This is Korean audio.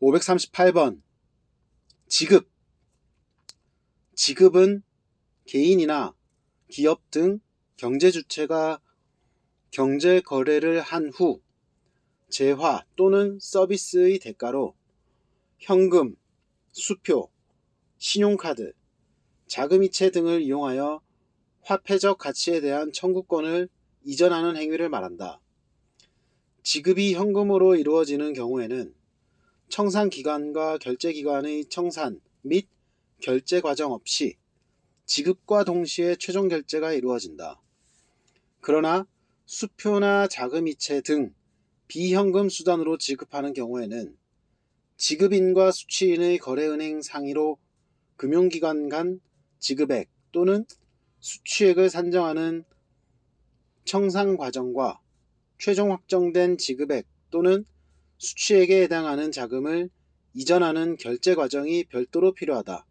538번 지급 지급은 개인이나 기업 등 경제 주체가 경제 거래를 한 후 재화 또는 서비스의 대가로 현금, 수표, 신용카드, 자금이체 등을 이용하여 화폐적 가치에 대한 청구권을 이전하는 행위를 말한다. 지급이 현금으로 이루어지는 경우에는 청산기관과 결제기관의 청산 및 결제 과정 없이 지급과 동시에 최종 결제가 이루어진다. 그러나 수표나 자금이체 등 비현금 수단으로 지급하는 경우에는 지급인과 수취인의 거래은행 상의로 금융기관 간 지급액 또는 수취액을 산정하는 청산 과정과 최종 확정된 지급액 또는 수취액에 해당하는 자금을 이전하는 결제 과정이 별도로 필요하다.